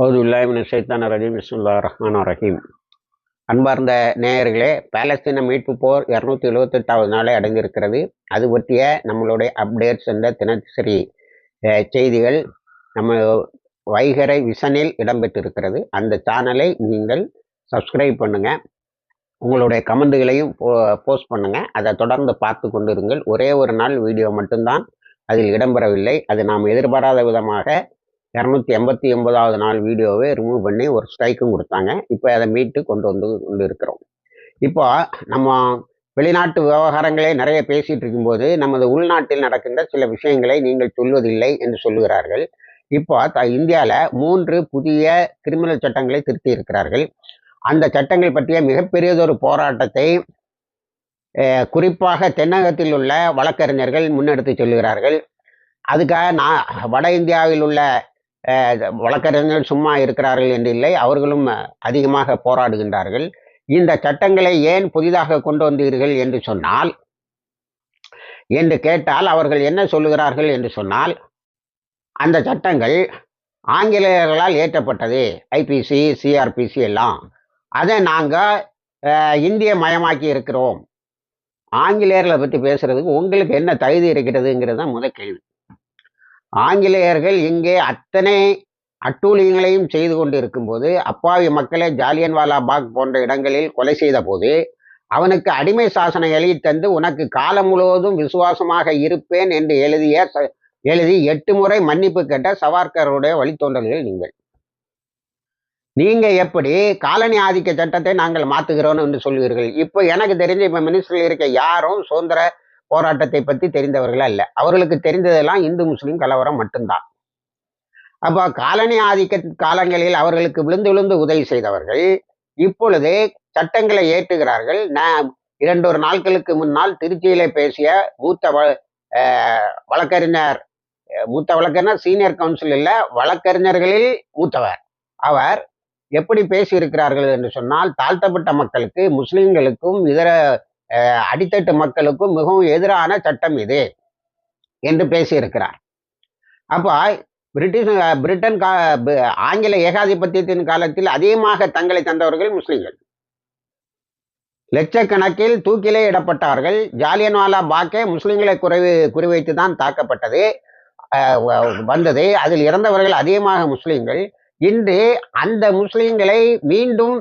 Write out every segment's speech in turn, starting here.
ஹவுதுல்லாஹிமின் சைத்தான ரஜீம். பிஸ்முல்லா ரஹ்மான் ரஹீம். அன்பார்ந்த நேயர்களே பாலஸ்தீன மீட்பு போர் இரநூத்தி எழுபத்தெட்டாவது நாளை அடங்கியிருக்கிறது. அது பற்றிய நம்மளுடைய அப்டேட்ஸ் என்ற தினசரி செய்திகள் நம்ம வைகரை விசனில் இடம்பெற்றிருக்கிறது. அந்த சேனலை நீங்கள் சப்ஸ்கிரைப் பண்ணுங்கள் உங்களுடைய கமெண்ட்டுகளையும் போ போஸ்ட் பண்ணுங்கள் அதை தொடர்ந்து பார்த்து கொண்டிருங்கள். ஒரே ஒரு நாள் வீடியோ மட்டும்தான் அதில் இடம்பெறவில்லை. அது நாம் எதிர்பாராத விதமாக இரநூத்தி எண்பத்தி ஒன்பதாவது நாள் வீடியோவை ரிமூவ் பண்ணி ஒரு ஸ்ட்ரைக்கும் கொடுத்தாங்க. இப்போ அதை மீட்டு கொண்டு வந்து கொண்டு இருக்கிறோம் இப்போ நம்ம வெளிநாட்டு விவகாரங்களே நிறைய பேசிகிட்டு இருக்கும்போது நமது உள்நாட்டில் நடக்கின்ற சில விஷயங்களை நீங்கள் சொல்வதில்லை என்று சொல்லுகிறார்கள். இப்போ த இந்தியாவில் மூன்று புதிய கிரிமினல் சட்டங்களை திருத்தி இருக்கிறார்கள் அந்த சட்டங்கள் பற்றிய மிகப்பெரியதொரு போராட்டத்தை குறிப்பாக தென்னகத்தில் உள்ள வழக்கறிஞர்கள் முன்னெடுத்து சொல்லுகிறார்கள். அதுக்காக நான் வட இந்தியாவில் உள்ள வழக்கறிஞர்கள் சும்மா இருக்கிறார்கள் என்று இல்லை. அவர்களும் அதிகமாக போராடுகின்றார்கள். இந்த சட்டங்களை ஏன் புதிதாக கொண்டு வந்தீர்கள் என்று சொன்னால் என்று கேட்டால் அவர்கள் என்ன சொல்லுகிறார்கள் என்று சொன்னால் அந்த சட்டங்கள் ஆங்கிலேயர்களால் ஏற்றப்பட்டது. ஐபிசி சிஆர்பிசி எல்லாம். அதை நாங்கள் இந்திய மயமாக்கி இருக்கிறோம். ஆங்கிலேயர்களை பற்றி பேசுறதுக்கு உங்களுக்கு என்ன தகுதி இருக்கிறதுங்கிறது தான் முதல் கேள்வி. ஆங்கிலேயர்கள் இங்கே அத்தனை அட்டூழியங்களையும் செய்து கொண்டு இருக்கும்போது அப்பாவி மக்களை ஜாலியன்வாலா பாக் போன்ற இடங்களில் கொலை செய்த போது அவனுக்கு அடிமை சாசனம் எழுதி தந்து உனக்கு காலம் முழுவதும் விசுவாசமாக இருப்பேன் என்று எழுதிய எழுதி எட்டு முறை மன்னிப்பு கேட்ட சவார்கருடைய வழித்தோன்றல்கள் நீங்கள். நீங்க எப்படி காலனி ஆதிக்க சட்டத்தை நாங்கள் மாத்துகிறோம் என்று சொல்லுவீர்கள் இப்போ எனக்கு தெரிஞ்ச இப்போ மினிஸ்டரில் இருக்க யாரும் சுதந்திர போராட்டத்தை பற்றி தெரிந்தவர்கள் அல்ல. அவர்களுக்கு தெரிந்ததெல்லாம் இந்து முஸ்லீம் கலவரம் மட்டும்தான். அப்போ காலனி ஆதிக்க காலங்களில் அவர்களுக்கு விழுந்து விழுந்து உதவி செய்தவர்கள் இப்பொழுது சட்டங்களை ஏற்றுகிறார்கள். நான் இரண்டொரு நாட்களுக்கு முன்னால் திருச்சியில பேசிய மூத்த வ- வழக்கறிஞர் மூத்த வழக்கறிஞர் சீனியர் கவுன்சில் வழக்கறிஞர்களில் மூத்தவர். அவர் எப்படி பேசியிருக்கிறார்கள் என்று சொன்னால் தாழ்த்தப்பட்ட மக்களுக்கு முஸ்லிம்களுக்கும் இதர அடித்தட்டு மக்களுக்கும் மிகவும் எதிரான சட்டம் இது என்று பேசியிருக்கிறார். அப்போ பிரிட்டிஷ் பிரிட்டன் கா ஆங்கில ஏகாதிபத்தியத்தின் காலத்தில் அதிகமாக தங்களை தந்தவர்கள் முஸ்லிம்கள். லட்சக்கணக்கில் தூக்கிலே இடப்பட்டார்கள். ஜாலியன்வாலா பாக்கே முஸ்லிம்களை குறைவு குறிவைத்து தான் தாக்கப்பட்டது. அஹ், வந்தது. அதில் இறந்தவர்கள் அதிகமாக முஸ்லிம்கள். இன்று அந்த முஸ்லிம்களை மீண்டும்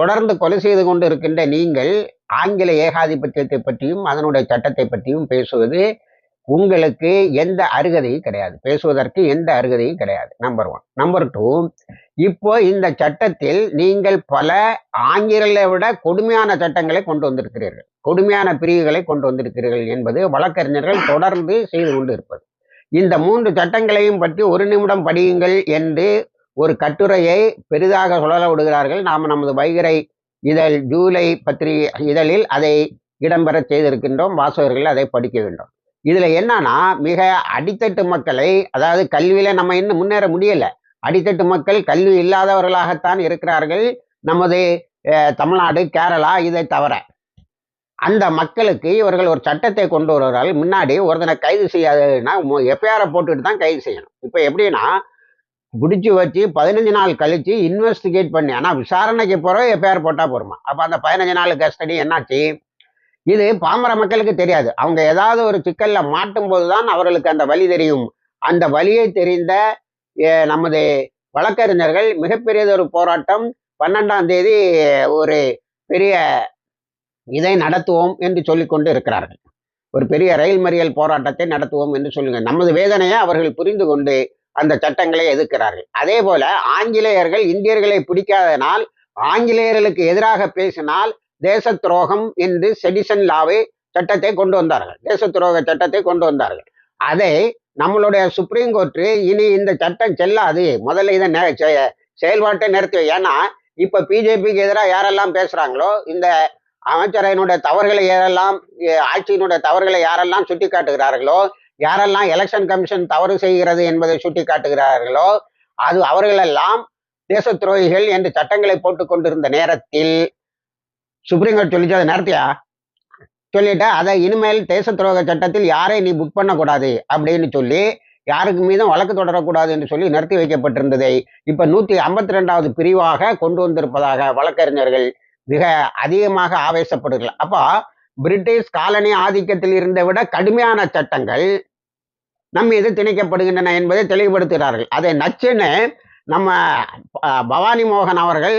தொடர்ந்து கொலை செய்து கொண்டு இருக்கின்ற நீங்கள் ஆங்கில ஏகாதிபத்தியத்தை பற்றியும் அதனுடைய சட்டத்தை பற்றியும் பேசுவது உங்களுக்கு எந்த அருகதையும் கிடையாது. பேசுவதற்கு எந்த அருகதையும் கிடையாது நம்பர் ஒன் நம்பர் டூ இப்போ இந்த சட்டத்தில் நீங்கள் பல ஆங்கில விட கொடுமையான சட்டங்களை கொண்டு வந்திருக்கிறீர்கள். கொடுமையான பிரிவுகளை கொண்டு வந்திருக்கிறீர்கள் என்பது வழக்கறிஞர்கள் தொடர்ந்து செய்து கொண்டு இருப்பது இந்த மூன்று சட்டங்களையும் பற்றி ஒரு நிமிடம் படியுங்கள் என்று ஒரு கட்டுரையை பெரிதாக சுழல விடுகிறார்கள். நாம் நமது வைகரை இதழ் ஜூலை பத்திரிகை இதழில் அதை இடம்பெற செய்திருக்கின்றோம். வாசகர்கள் அதை படிக்க வேண்டும். இதில் என்னன்னா மிக அடித்தட்டு மக்களை அதாவது கல்வியில நம்ம இன்னும் முன்னேற முடியல. அடித்தட்டு மக்கள் கல்வி இல்லாதவர்களாகத்தான் இருக்கிறார்கள். நமது தமிழ்நாடு கேரளா இதை தவிர. அந்த மக்களுக்கு இவர்கள் ஒரு சட்டத்தை கொண்டு வருவார்கள் முன்னாடி ஒருத்தனை கைது செய்யாதுன்னா எப்பயார போட்டுட்டு தான் கைது செய்யணும். இப்போ எப்படின்னா பிடிச்சி வச்சு பதினஞ்சு நாள் கழிச்சு இன்வெஸ்டிகேட் பண்ணி ஆனால் விசாரணைக்கு போகிறோம் என் பேர் போட்டால் போருமா? அப்போ அந்த பதினஞ்சு நாள் கஸ்டடி என்னாச்சு? இது பாமர மக்களுக்கு தெரியாது. அவங்க ஏதாவது ஒரு சிக்கல்ல மாட்டும் போதுதான் அவர்களுக்கு அந்த வழி தெரியும். அந்த வழியை தெரிந்த நமது வழக்கறிஞர்கள் மிகப்பெரியதொரு போராட்டம். பன்னெண்டாம் தேதி ஒரு பெரிய இதை நடத்துவோம் என்று சொல்லிக்கொண்டு இருக்கிறார்கள். ஒரு பெரிய ரயில் மறியல் போராட்டத்தை நடத்துவோம் என்று சொல்லுங்கள். நமது வேதனையை அவர்கள் புரிந்து கொண்டு அந்த சட்டங்களை எதிர்க்கிறார்கள். அதே போல ஆங்கிலேயர்கள் இந்தியர்களை பிடிக்காதனால் ஆங்கிலேயர்களுக்கு எதிராக பேசினால் தேச துரோகம் என்று செடிசன் லாவை சட்டத்தை கொண்டு வந்தார்கள். தேச துரோக சட்டத்தை கொண்டு வந்தார்கள். அதை நம்மளுடைய சுப்ரீம் கோர்ட்டு இனி இந்த சட்டம் செல்லாது. முதல்ல இதை செ- செயல்பாட்டை நிறுத்தி ஏன்னா இப்ப பிஜேபிக்கு எதிராக யாரெல்லாம் பேசுறாங்களோ இந்த அமைச்சரையினுடைய தவறுகளை யாரெல்லாம் ஆட்சியினுடைய தவறுகளை யாரெல்லாம் சுட்டி காட்டுகிறார்களோ யாரெல்லாம் எலெக்ஷன் கமிஷன் தவறு செய்கிறது என்பதை சுட்டி காட்டுகிறார்களோ அது அவர்களெல்லாம் தேச துரோகிகள் என்று சட்டங்களை போட்டுக் கொண்டிருந்த நேரத்தில் சுப்ரீம் கோர்ட் சொல்லிச்சு அதை நடத்தியா சொல்லிட்டு அதை இனிமேல் தேச துரோக சட்டத்தில் யாரை நீ புக் பண்ணக்கூடாது அப்படின்னு சொல்லி யாருக்கு மீதும் வழக்கு தொடரக்கூடாது என்று சொல்லி நிறுத்தி வைக்கப்பட்டிருந்ததை இப்ப நூத்தி ஐம்பத்தி ரெண்டாவது பிரிவாக கொண்டு வந்திருப்பதாக வழக்கறிஞர்கள் மிக அதிகமாக ஆவேசப்படுகிறார் அப்போ பிரிட்டிஷ் காலனி ஆதிக்கத்தில் இருந்த விட கடுமையான சட்டங்கள் நம் மீது திணிக்கப்படுகின்றன என்பதை தெளிவுபடுத்துகிறார்கள். அதை நச்சுன்னு நம்ம பவானி மோகன் அவர்கள்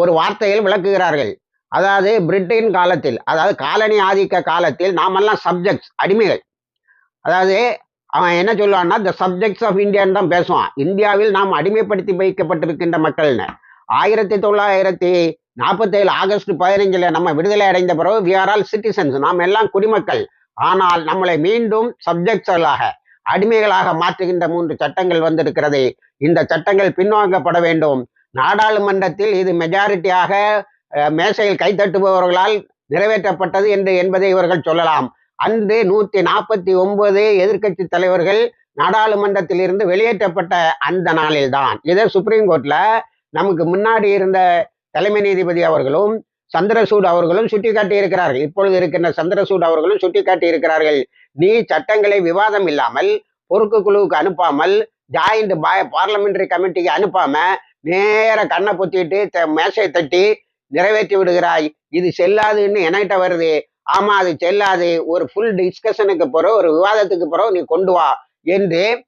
ஒரு வார்த்தையில் விளக்குகிறார்கள். அதாவது பிரிட்டன் காலத்தில் அதாவது காலனி ஆதிக்க காலத்தில் நாமெல்லாம் சப்ஜெக்ட்ஸ் அடிமைகள். அதாவது அவன் என்ன சொல்லுவான்னா த சப்ஜெக்ட்ஸ் ஆஃப் இந்தியான்னு தான் பேசுவான். இந்தியாவில் நாம் அடிமைப்படுத்தி வைக்கப்பட்டிருக்கின்ற மக்கள்னு. ஆயிரத்தி தொள்ளாயிரத்தி நாற்பத்தேழு ஆகஸ்ட் பதினைஞ்சில் நம்ம விடுதலை அடைந்த பிறகு வி ஆர் ஆல் சிட்டிசன்ஸ் நாம் எல்லாம் குடிமக்கள். ஆனால் நம்மளை மீண்டும் சப்ஜெக்ட்ஸ்களாக அடிமைகளாக மாற்றுகின்ற மூன்று சட்டங்கள் வந்திருக்கிறது. இந்த சட்டங்கள் பின்வாங்கப்பட வேண்டும். நாடாளுமன்றத்தில் இது மெஜாரிட்டியாக மேசையில் கைத்தட்டுபவர்களால் நிறைவேற்றப்பட்டது என்று என்பதை இவர்கள் சொல்லலாம். அன்று நூத்தி நாற்பத்தி ஒன்பது எதிர்க்கட்சி தலைவர்கள் நாடாளுமன்றத்தில் இருந்து வெளியேற்றப்பட்ட அந்த நாளில்தான். இதே சுப்ரீம் கோர்ட்ல நமக்கு முன்னாடி இருந்த தலைமை நீதிபதி அவர்களும் சந்திரசூட் அவர்களும் சுட்டிக்காட்டி இருக்கிறார்கள். இப்பொழுது இருக்கின்ற சந்திரசூட் அவர்களும் சுட்டிக்காட்டி இருக்கிறார்கள். நீ சட்டங்களை விவாதம் இல்லாமல் பொறுப்பு குழுவுக்கு அனுப்பாமல் ஜாயிண்ட் பாய் பார்லமெண்டரி கமிட்டிக்கு அனுப்பாம நேர கண்ணை பொத்திட்டு த- மேசையை தட்டி நிறைவேற்றி விடுகிறாய். இது செல்லாதுன்னு என்கிட்ட வருது. ஆமா அது செல்லாது. ஒரு ஃபுல் டிஸ்கஷனுக்கு பிறகு ஒரு விவாதத்துக்கு பிறகு நீ கொண்டு வா என்று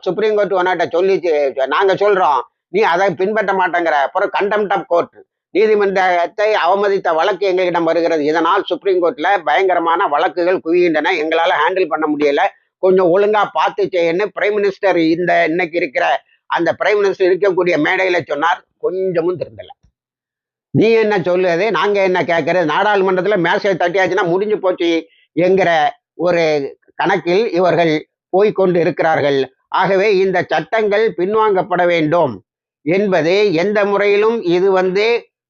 சுப்ரீம் கோர்ட் ஒன்னாட்ட சொல்லி நாங்க சொல்றோம். நீ அதை பின்பற்ற மாட்டேங்கிற. அப்புறம் கண்டெம்ட் ஆஃப் கோர்ட் நீதிமன்றத்தை அவமதித்த வழக்கு எங்களிடம் வருகிறது. இதனால் சுப்ரீம் கோர்ட்ல பயங்கரமான வழக்குகள் குவிகின்றன. எங்களால ஹேண்டில் பண்ண முடியல. கொஞ்சம் ஒழுங்கா பார்த்து செய்யன்னு பிரைம் மினிஸ்டர் இந்த இன்னைக்கு இருக்கிற அந்த பிரைம் மினிஸ்டர் இருக்கக்கூடிய மேடையில சொன்னார். கொஞ்சமும் திருந்தல. நீ என்ன சொல்லுது? நாங்க என்ன கேட்கறது நாடாளுமன்றத்துல மேசையை தட்டியாச்சுன்னா முடிஞ்சு போச்சு என்கிற ஒரு கணக்கில் இவர்கள் போய்க்கொண்டு இருக்கிறார்கள். ஆகவே இந்த சட்டங்கள் பின்வாங்கப்பட வேண்டும் என்பது எந்த முறையிலும் இது வந்து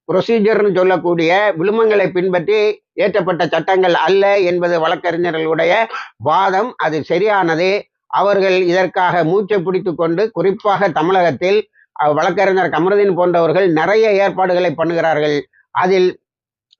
ப்ரொசீஜர்னு சொல்லக்கூடிய விழுமங்களை பின்பற்றி ஏற்றப்பட்ட சட்டங்கள் அல்ல என்பது வழக்கறிஞர்களுடைய வாதம். அது சரியானது. அவர்கள் இதற்காக மூச்சை பிடித்து கொண்டு குறிப்பாக தமிழகத்தில் வழக்கறிஞர் கமருதீன் போன்றவர்கள் நிறைய ஏற்பாடுகளை பண்ணுகிறார்கள். அதில்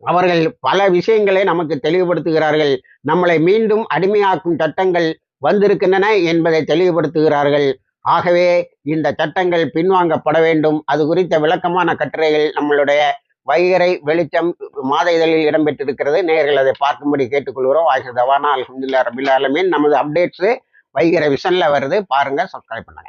அவர்கள் பல விஷயங்களை நமக்கு தெளிவுபடுத்துகிறார்கள். நம்மளை மீண்டும் அடிமையாக்கும் சட்டங்கள் வந்திருக்கின்றன என்பதை தெளிவுபடுத்துகிறார்கள். ஆகவே இந்த சட்டங்கள் பின்வாங்கப்பட வேண்டும். அது குறித்த விளக்கமான கட்டுரைகள் நம்மளுடைய வைகரை வெளிச்சம் மாத இதழில் இடம்பெற்றிருக்கிறது. நேர்கள் அதை பார்க்கும்படி கேட்டுக்கொள்கிறோம். வாய்ஸ் தவானா அலமதுல்லா ரபில் ஆலமீன். நமது அப்டேட்ஸு வைகரை விஷனில் வருது. பாருங்க சப்ஸ்கிரைப் பண்ணுங்க.